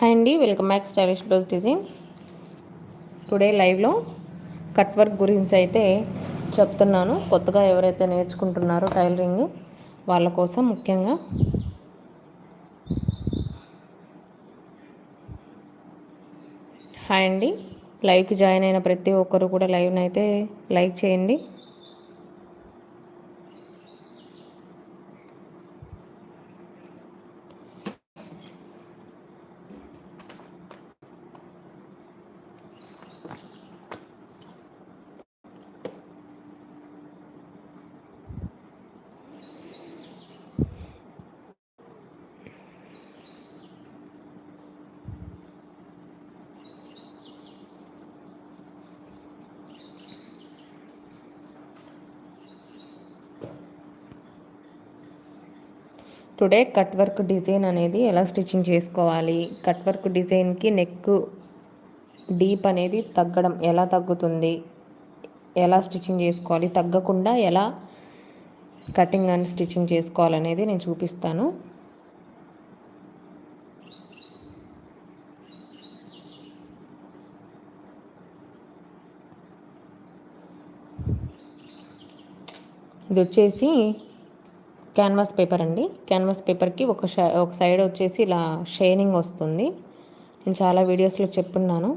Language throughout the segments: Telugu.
హాయ్ అండి welcome back stylish blouse designs. Today లైవ్లో కట్ వర్క్ గురించి అయితే చెప్తున్నాను. కొత్తగా ఎవరైతే నేర్చుకుంటున్నారో టైలరింగ్ వాళ్ళ కోసం ముఖ్యంగా. హాయ్ అండి లైవ్కి జాయిన్ అయిన ప్రతి ఒక్కరు కూడా లైవ్ని అయితే లైక్ చేయండి. టుడే కట్ వర్క్ డిజైన్ అనేది ఎలా స్టిచ్చింగ్ చేసుకోవాలి? కట్ వర్క్ డిజైన్కి నెక్ డీప్ అనేది తగ్గడం ఎలా తగ్గుతుంది? ఎలా స్టిచ్చింగ్ చేసుకోవాలి? తగ్గకుండా ఎలా కటింగ్ అండ్ స్టిచ్చింగ్ చేసుకోవాలనేది నేను చూపిస్తాను. ఇది వచ్చేసి క్యాన్వాస్ పేపర్ అండి. క్యాన్వాస్ పేపర్కి ఒక ఒక సైడ్ వచ్చేసి ఇలా షైనింగ్ వస్తుంది. నేను చాలా వీడియోస్లో చెప్పున్నాను.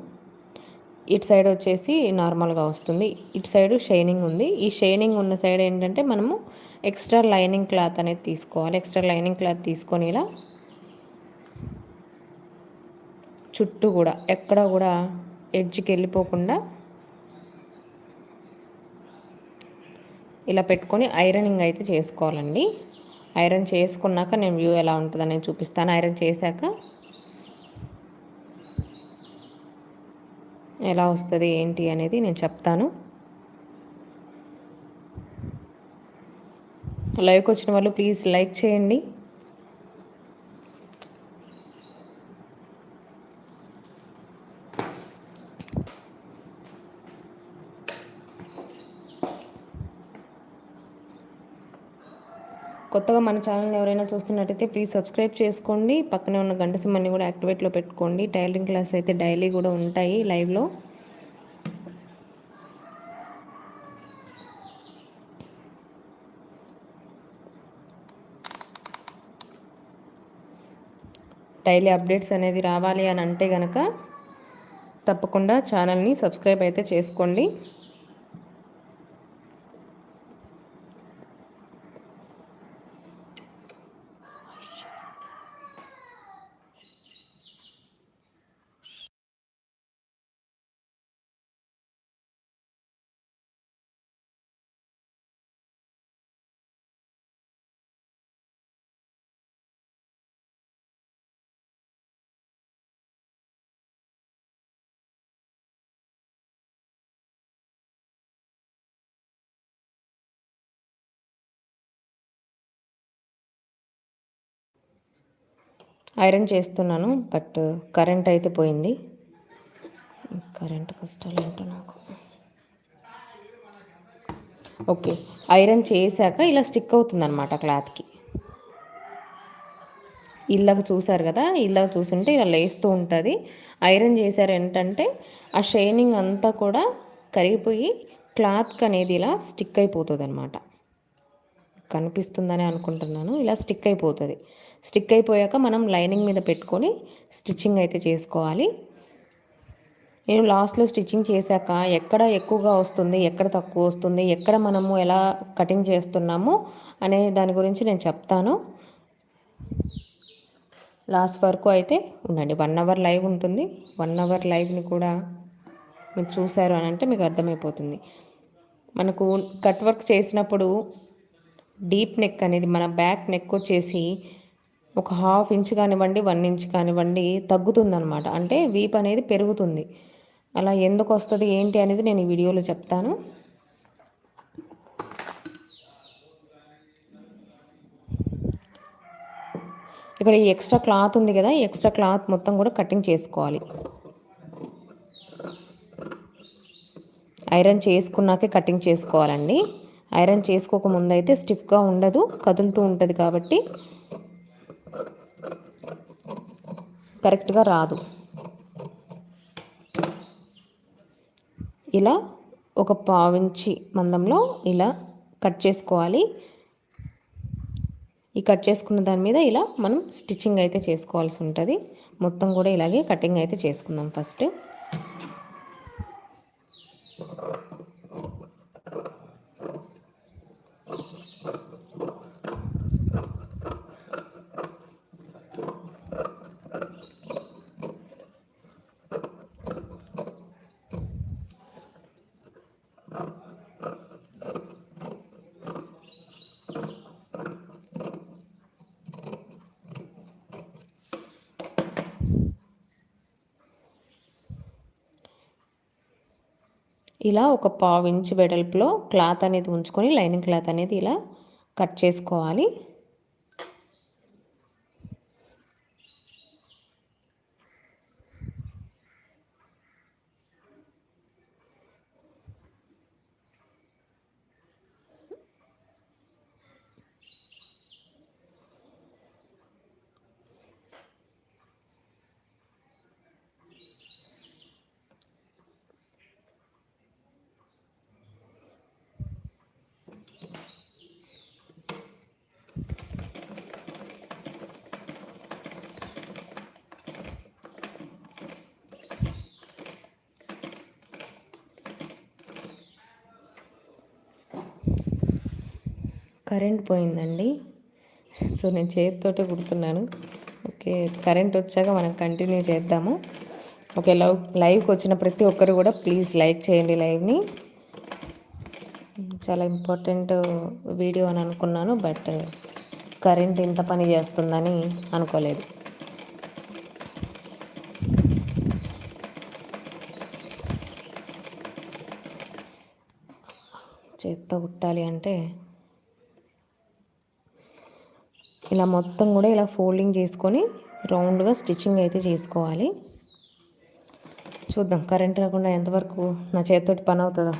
ఇటు సైడ్ వచ్చేసి నార్మల్గా వస్తుంది. ఇటు సైడ్ షైనింగ్ ఉంది. ఈ షైనింగ్ ఉన్న సైడ్ ఏంటంటే మనము ఎక్స్ట్రా లైనింగ్ క్లాత్ అనేది తీసుకోవాలి. ఎక్స్ట్రా లైనింగ్ క్లాత్ తీసుకొని ఇలా చుట్టూ కూడా ఎక్కడ కూడా ఎడ్జ్కి వెళ్ళిపోకుండా ఇలా పెట్టుకొని ఐరనింగ్ అయితే చేసుకోవాలండి. ఐరన్ చేసుకున్నాక నేను వ్యూ ఎలా ఉంటుందని చూపిస్తాను. ఐరన్ చేశాక ఎలా వస్తుంది ఏంటి అనేది నేను చెప్తాను. లైవ్కి వచ్చిన వాళ్ళు ప్లీజ్ లైక్ చేయండి. కొత్తగా మన ఛానల్ని ఎవరైనా చూస్తున్నట్టయితే ప్లీజ్ సబ్స్క్రైబ్ చేసుకోండి. పక్కనే ఉన్న గంట సింహాన్ని కూడా యాక్టివేట్లో పెట్టుకోండి. టైలరింగ్ క్లాస్ అయితే డైలీ కూడా ఉంటాయి లైవ్లో. డైలీ అప్డేట్స్ అనేది రావాలి అని అంటే కనుక తప్పకుండా ఛానల్ని సబ్స్క్రైబ్ అయితే చేసుకోండి. ఐరన్ చేస్తున్నాను బట్ కరెంట్ అయితే పోయింది. కరెంట్ కష్టాలు ఏంటో నాకు. ఓకే ఐరన్ చేశాక ఇలా స్టిక్ అవుతుంది అనమాట క్లాత్కి. ఇలాగ చూసారు కదా ఇలాగ చూసుంటే ఇలా లేస్తూ ఉంటుంది. ఐరన్ చేశారు ఏంటంటే ఆ షైనింగ్ అంతా కూడా కరిగిపోయి క్లాత్కి అనేది ఇలా స్టిక్ అయిపోతుంది అనమాట కనిపిస్తుందని అనుకుంటున్నాను. ఇలా స్టిక్ అయిపోతుంది. స్టిక్ అయిపోయాక మనం లైనింగ్ మీద పెట్టుకొని స్టిచ్చింగ్ అయితే చేసుకోవాలి. నేను లాస్ట్లో స్టిచ్చింగ్ చేశాక ఎక్కడ ఎక్కువగా వస్తుంది ఎక్కడ తక్కువ వస్తుంది ఎక్కడ మనము ఎలా కటింగ్ చేస్తున్నాము అనే దాని గురించి నేను చెప్తాను. లాస్ట్ వరకు అయితే ఉండండి. వన్ అవర్ లైవ్ ఉంటుంది. వన్ అవర్ లైవ్ని కూడా మీరు చూసారు అని అంటే మీకు అర్థమైపోతుంది. మనకు కట్ వర్క్ చేసినప్పుడు డీప్ నెక్ అనేది మన బ్యాక్ నెక్ వచ్చేసి ఒక హాఫ్ ఇంచ్ కానివ్వండి వన్ ఇంచ్ కానివ్వండి తగ్గుతుందనమాట అంటే వీప్ అనేది పెరుగుతుంది. అలా ఎందుకు వస్తుంది ఏంటి అనేది నేను ఈ వీడియోలో చెప్తాను. ఇక్కడ ఈ ఎక్స్ట్రా క్లాత్ ఉంది కదా ఈ ఎక్స్ట్రా క్లాత్ మొత్తం కూడా కటింగ్ చేసుకోవాలి. ఐరన్ చేసుకున్నాకే కటింగ్ చేసుకోవాలండి. ఐరన్ చేసుకోకముందు అయితే స్టిఫ్గా ఉండదు కదులుతూ ఉంటుంది కాబట్టి కరెక్ట్గా రాదు. ఇలా ఒక పావించి మందంలో ఇలా కట్ చేసుకోవాలి. ఈ కట్ చేసుకున్న దాని మీద ఇలా మనం స్టిచ్చింగ్ అయితే చేసుకోవాల్సి ఉంటుంది. మొత్తం కూడా ఇలాగే కటింగ్ అయితే చేసుకుందాం ఫస్ట్. ఇలా ఒక పావు ఇంచ్ వెడల్పులో క్లాత్ అనేది ఉంచుకొని లైనింగ్ క్లాత్ అనేది ఇలా కట్ చేసుకోవాలి. కరెంట్ పోయిందండి. సో నేను చేతితోటే కుడుతున్నాను. ఓకే కరెంట్ వచ్చాక మనం కంటిన్యూ చేద్దాము. ఓకే లవ్ లైవ్కి వచ్చిన ప్రతి ఒక్కరు కూడా ప్లీజ్ లైక్ చేయండి లైవ్ని. చాలా ఇంపార్టెంట్ వీడియో అని అనుకున్నాను బట్ కరెంట్ ఇంత పని చేస్తుందని అనుకోలేదు. చేత్తో కుట్టాలి అంటే ఇలా మొత్తం కూడా ఇలా ఫోల్డింగ్ చేసుకొని రౌండ్గా స్టిచ్చింగ్ అయితే చేసుకోవాలి. చూద్దాం కరెంట్ రాకుండా ఎంతవరకు నా చేతితోటి పని అవుతుందా.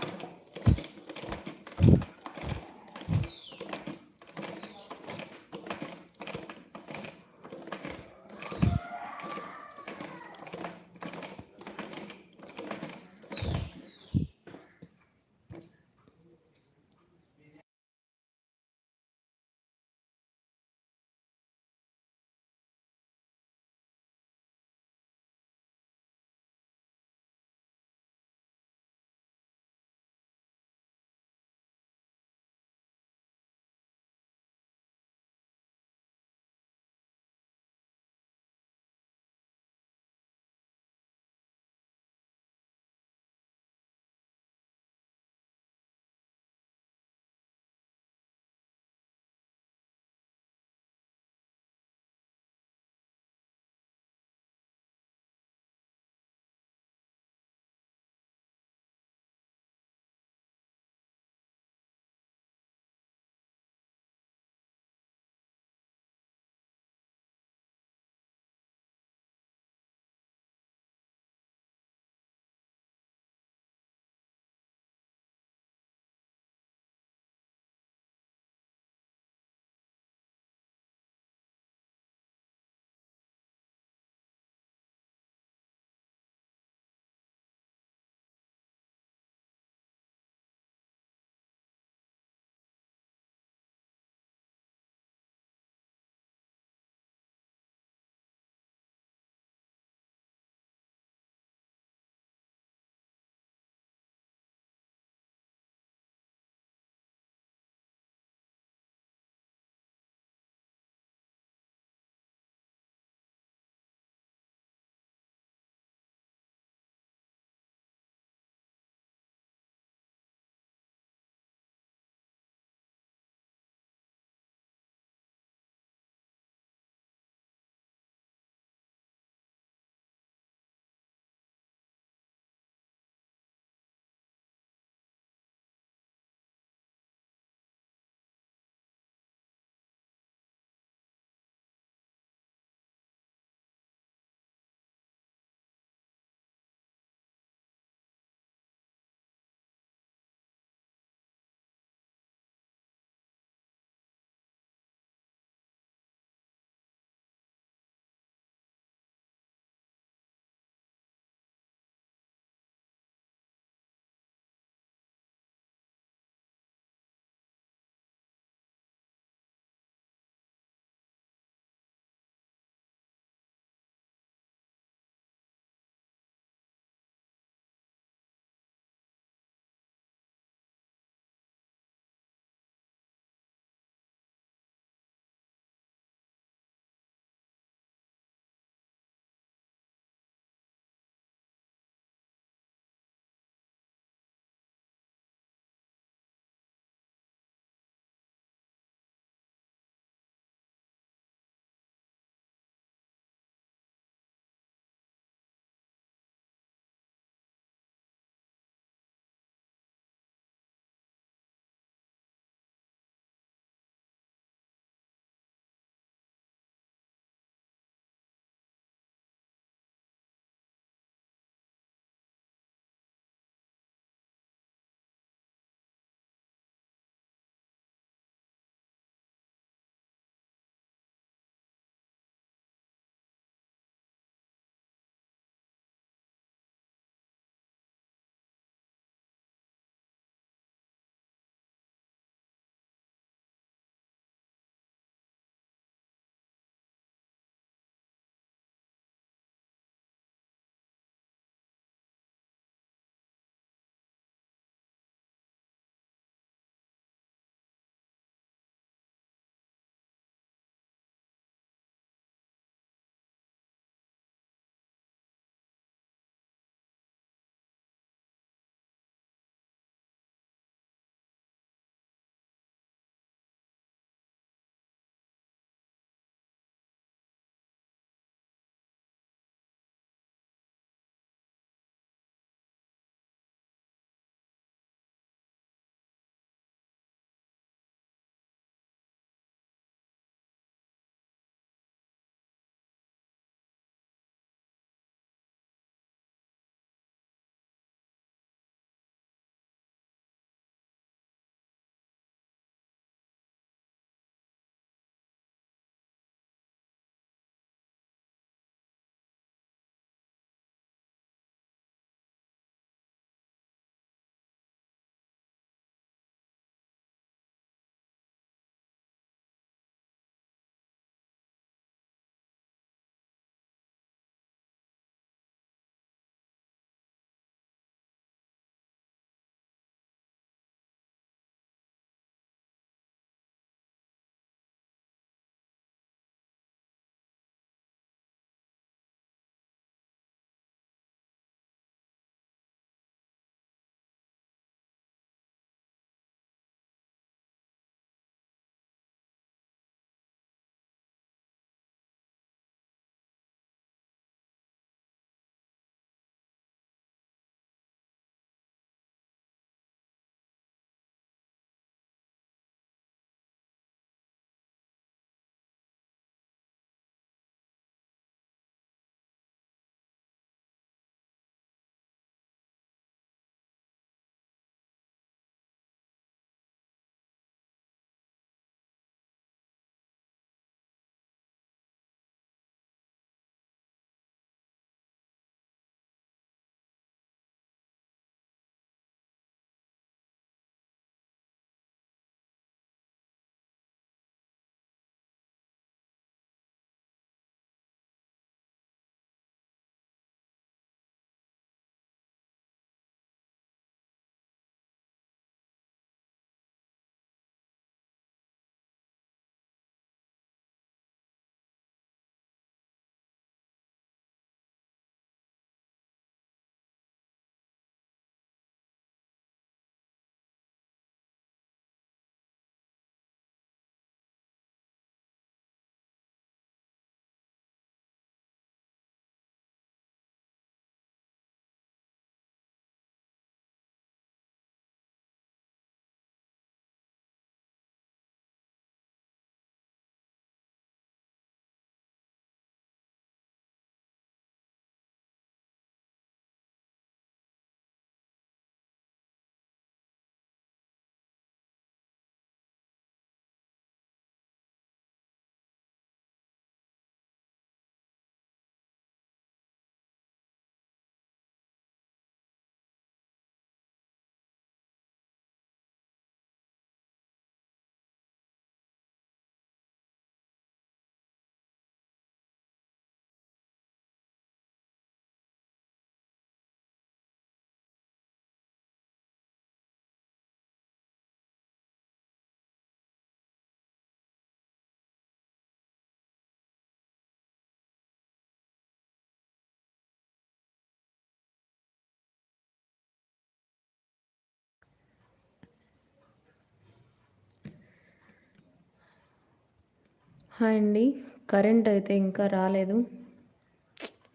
హాయ్ అండి. కరెంట్ అయితే ఇంకా రాలేదు.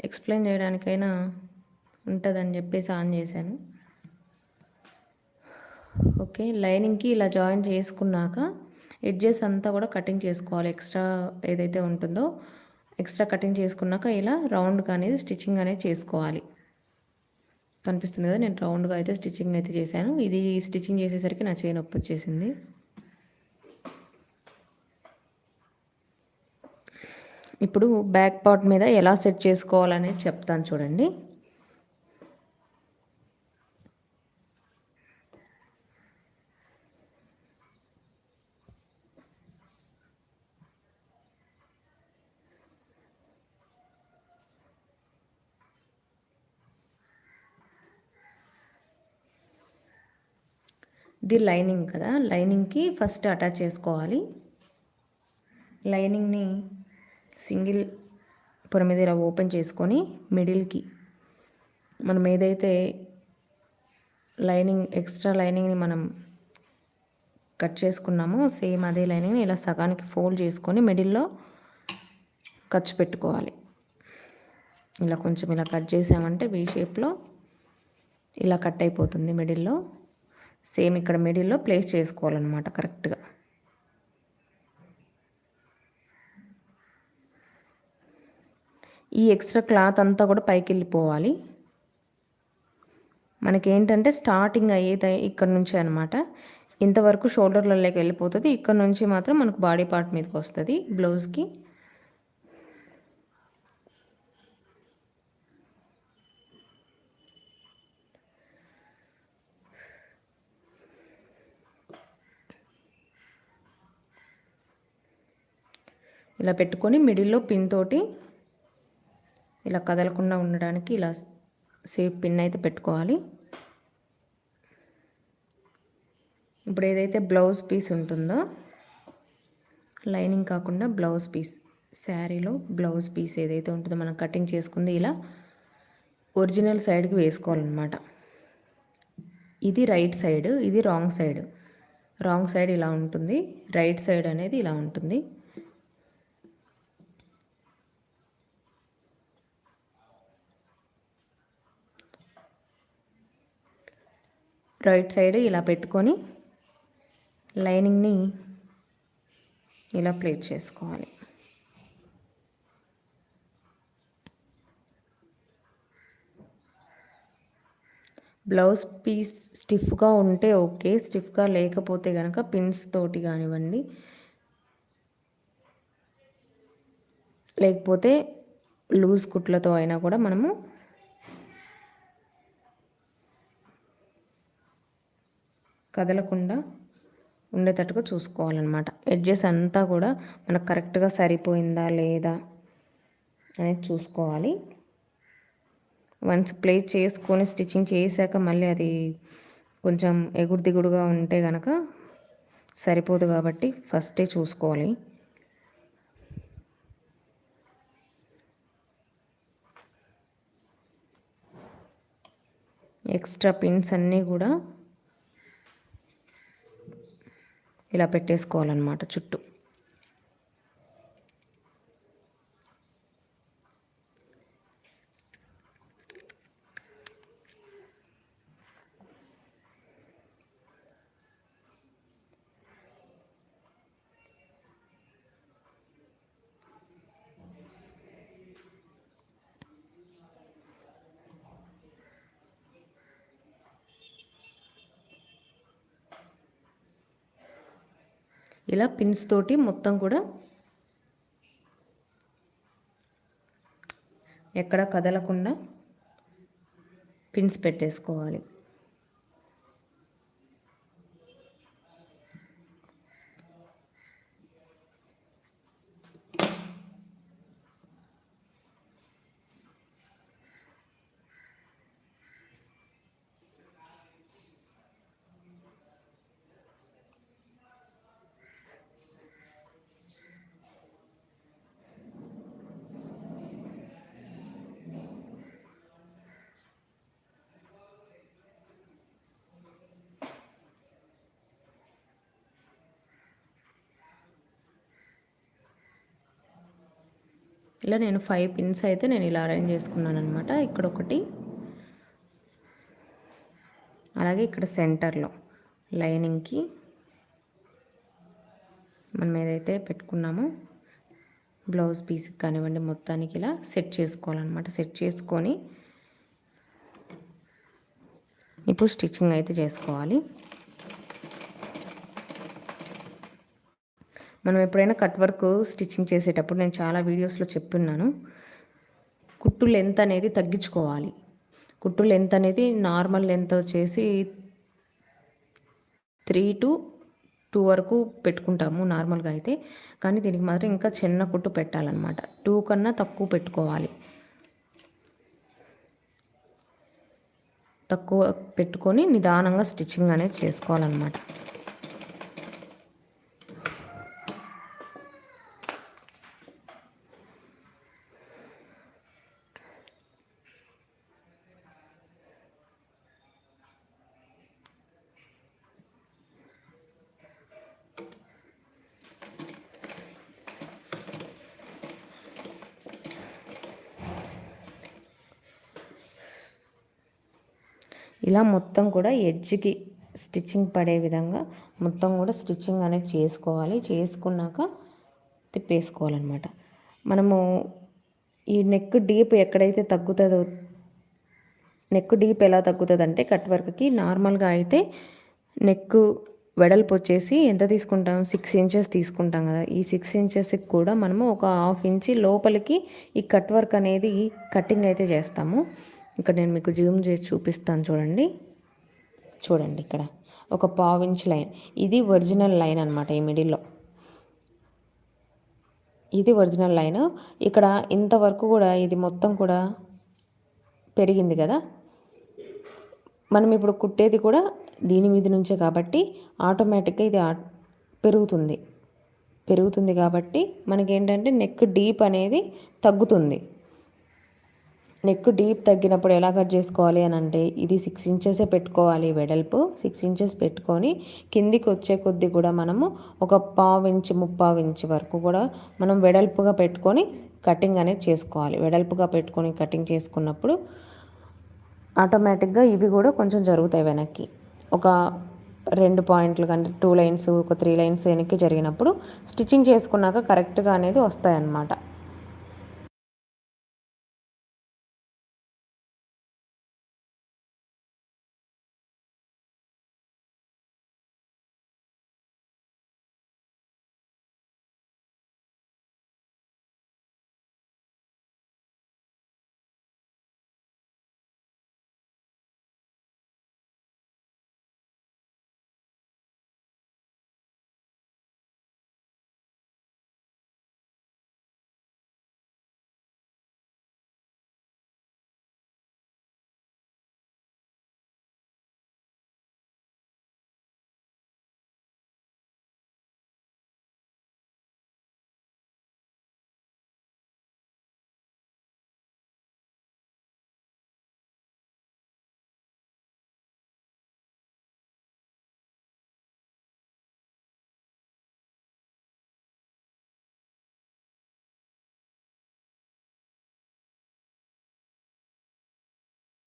ఎక్స్ప్లెయిన్ చేయడానికైనా ఉంటుందని చెప్పేసి ఆన్ చేశాను. ఓకే లైనింగ్కి ఇలా జాయిన్ చేసుకున్నాక ఎడ్జెస్ అంతా కూడా కటింగ్ చేసుకోవాలి. ఎక్స్ట్రా ఏదైతే ఉంటుందో ఎక్స్ట్రా కటింగ్ చేసుకున్నాక ఇలా రౌండ్గా అనేది స్టిచ్చింగ్ అనేది చేసుకోవాలి. కనిపిస్తుంది కదా నేను రౌండ్గా అయితే స్టిచ్చింగ్ అయితే చేశాను. ఇది స్టిచ్చింగ్ చేసేసరికి నా చేయి నొప్పి వచ్చేసింది. ఇప్పుడు బ్యాక్ పార్ట్ మీద ఎలా సెట్ చేసుకోవాలనేది చెప్తాను చూడండి. ఇది లైనింగ్ కదా లైనింగ్కి ఫస్ట్ అటాచ్ చేసుకోవాలి. లైనింగ్ని సింగిల్ పొర మీద ఇలా ఓపెన్ చేసుకొని మిడిల్కి మనం ఏదైతే లైనింగ్ ఎక్స్ట్రా లైనింగ్ని మనం కట్ చేసుకున్నామో సేమ్ అదే లైనింగ్ని ఇలా సగానికి ఫోల్డ్ చేసుకొని మిడిల్లో ఖర్చు పెట్టుకోవాలి. ఇలా కొంచెం ఇలా కట్ చేసామంటే వీ షేప్లో ఇలా కట్ అయిపోతుంది మిడిల్లో. సేమ్ ఇక్కడ మిడిల్లో ప్లేస్ చేసుకోవాలన్నమాట కరెక్ట్గా. ఈ ఎక్స్ట్రా క్లాత్ అంతా కూడా పైకి వెళ్ళిపోవాలి మనకేంటంటే స్టార్టింగ్ అయ్యేది ఇక్కడ నుంచి అనమాట ఇంతవరకు షోల్డర్లలోకి వెళ్ళిపోతుంది. ఇక్కడ నుంచి మాత్రం మనకు బాడీ పార్ట్ మీదకి వస్తుంది బ్లౌజ్కి. ఇలా పెట్టుకొని మిడిల్లో పిన్ తోటి ఇలా కదలకుండా ఉండడానికి ఇలా సేఫ్ పిన్ అయితే పెట్టుకోవాలి. ఇప్పుడు ఏదైతే బ్లౌజ్ పీస్ ఉంటుందో లైనింగ్ కాకుండా బ్లౌజ్ పీస్ శారీలో బ్లౌజ్ పీస్ ఏదైతే ఉంటుందో మనం కటింగ్ చేసుకుంది ఇలా ఒరిజినల్ సైడ్కి వేసుకోవాలన్నమాట. ఇది రైట్ సైడ్ ఇది రాంగ్ సైడ్. రాంగ్ సైడ్ ఇలా ఉంటుంది రైట్ సైడ్ అనేది ఇలా ఉంటుంది. రైట్ సైడ్ ఇలా పెట్టుకొని లైనింగ్ని ఇలా ప్లేట్ చేసుకోవాలి. బ్లౌజ్ పీస్ స్టిఫ్గా ఉంటే ఓకే స్టిఫ్గా లేకపోతే కనుక పిన్స్ తోటి కానివ్వండి. లేకపోతే లూజ్ కుట్లతో అయినా కూడా మనము కదలకుండా ఉండేటట్టుగా చూసుకోవాలన్నమాట. ఎడ్జెస్ అంతా కూడా మనకు కరెక్ట్గా సరిపోయిందా లేదా అనేది చూసుకోవాలి. వన్స్ ప్లేస్ చేసుకొని స్టిచ్చింగ్ చేశాక మళ్ళీ అది కొంచెం ఎగుడు దిగుడుగా ఉంటే కనుక సరిపోదు కాబట్టి ఫస్టే చూసుకోవాలి. ఎక్స్ట్రా పిన్స్ అన్నీ కూడా ఇలా పెట్టేసుకోవాలన్నమాట చుట్టూ. ఇలా పిన్స్ తోటి మొత్తం కూడా ఎక్కడ కదలకుండా పిన్స్ పెట్టేసుకోవాలి. ఇలా నేను ఫైవ్ పిన్స్ అయితే నేను ఇలా అరేంజ్ చేసుకున్నాను అనమాట ఇక్కడ ఒకటి అలాగే ఇక్కడ సెంటర్లో లైనింగ్కి మనం ఏదైతే పెట్టుకున్నామో బ్లౌజ్ పీస్కి కానివ్వండి మొత్తానికి ఇలా సెట్ చేసుకోవాలన్నమాట. సెట్ చేసుకొని ఇప్పుడు స్టిచ్చింగ్ అయితే చేసుకోవాలి. మనం ఎప్పుడైనా కట్ వర్క్ స్టిచ్చింగ్ చేసేటప్పుడు నేను చాలా వీడియోస్లో చెప్పున్నాను కుట్టు లెంత్ అనేది తగ్గించుకోవాలి. కుట్టు లెంత్ అనేది నార్మల్ లెంత్ వచ్చేసి త్రీ టు టూ వరకు పెట్టుకుంటాము నార్మల్గా అయితే. కానీ దీనికి మాత్రం ఇంకా చిన్న కుట్టు పెట్టాలన్నమాట. టూ కన్నా తక్కువ పెట్టుకోవాలి. తక్కువ పెట్టుకొని నిదానంగా స్టిచ్చింగ్ అనేది చేసుకోవాలన్నమాట ఇలా మొత్తం కూడా ఎడ్జ్కి స్టిచ్చింగ్ పడే విధంగా మొత్తం కూడా స్టిచ్చింగ్ అనేది చేసుకోవాలి. చేసుకున్నాక తిప్పేసుకోవాలన్నమాట. మనము ఈ నెక్ డీప్ ఎక్కడైతే తగ్గుతుందో నెక్ డీప్ ఎలా తగ్గుతుంది అంటే కట్ వర్క్కి నార్మల్గా అయితే నెక్ వెడల్పు వచ్చేసి ఎంత తీసుకుంటాం? సిక్స్ ఇంచెస్ తీసుకుంటాం కదా. ఈ సిక్స్ ఇంచెస్కి కూడా మనము ఒక హాఫ్ ఇంచి లోపలికి ఈ కట్ వర్క్ అనేది కటింగ్ అయితే చేస్తాము. ఇక్కడ నేను మీకు జూమ్ చేసి చూపిస్తాను చూడండి. చూడండి ఇక్కడ. ఒక పావించ్ లైన్. ఇది ఒరిజినల్ లైన్ అనమాట ఈ మిడిల్లో. ఇది ఒరిజినల్ లైన్. ఇక్కడ ఇంతవరకు కూడా ఇది మొత్తం కూడా పెరిగింది కదా. మనం ఇప్పుడు కుట్టేది కూడా దీని మీద నుంచే కాబట్టి ఆటోమేటిక్గా ఇది పెరుగుతుంది. పెరుగుతుంది కాబట్టి మనకి ఏంటంటే నెక్ డీప్ అనేది తగ్గుతుంది. నెక్ డీప్ తగ్గినప్పుడు ఎలా కట్ చేసుకోవాలి అని అంటే ఇది సిక్స్ ఇంచెసే పెట్టుకోవాలి వెడల్పు సిక్స్ ఇంచెస్ పెట్టుకొని కిందికి వచ్చే కొద్దీ కూడా మనము ఒక పావు ఇంచు ముప్పావు ఇంచు వరకు కూడా మనం వెడల్పుగా పెట్టుకొని కటింగ్ అనేది చేసుకోవాలి. వెడల్పుగా పెట్టుకొని కటింగ్ చేసుకున్నప్పుడు ఆటోమేటిక్గా ఇవి కూడా కొంచెం జరుగుతాయి వెనక్కి. ఒక రెండు పాయింట్లు కంటే టూ లైన్స్ ఒక త్రీ లైన్స్ వెనక్కి జరిగినప్పుడు స్టిచ్చింగ్ చేసుకున్నాక కరెక్ట్గా అనేది వస్తాయన్నమాట.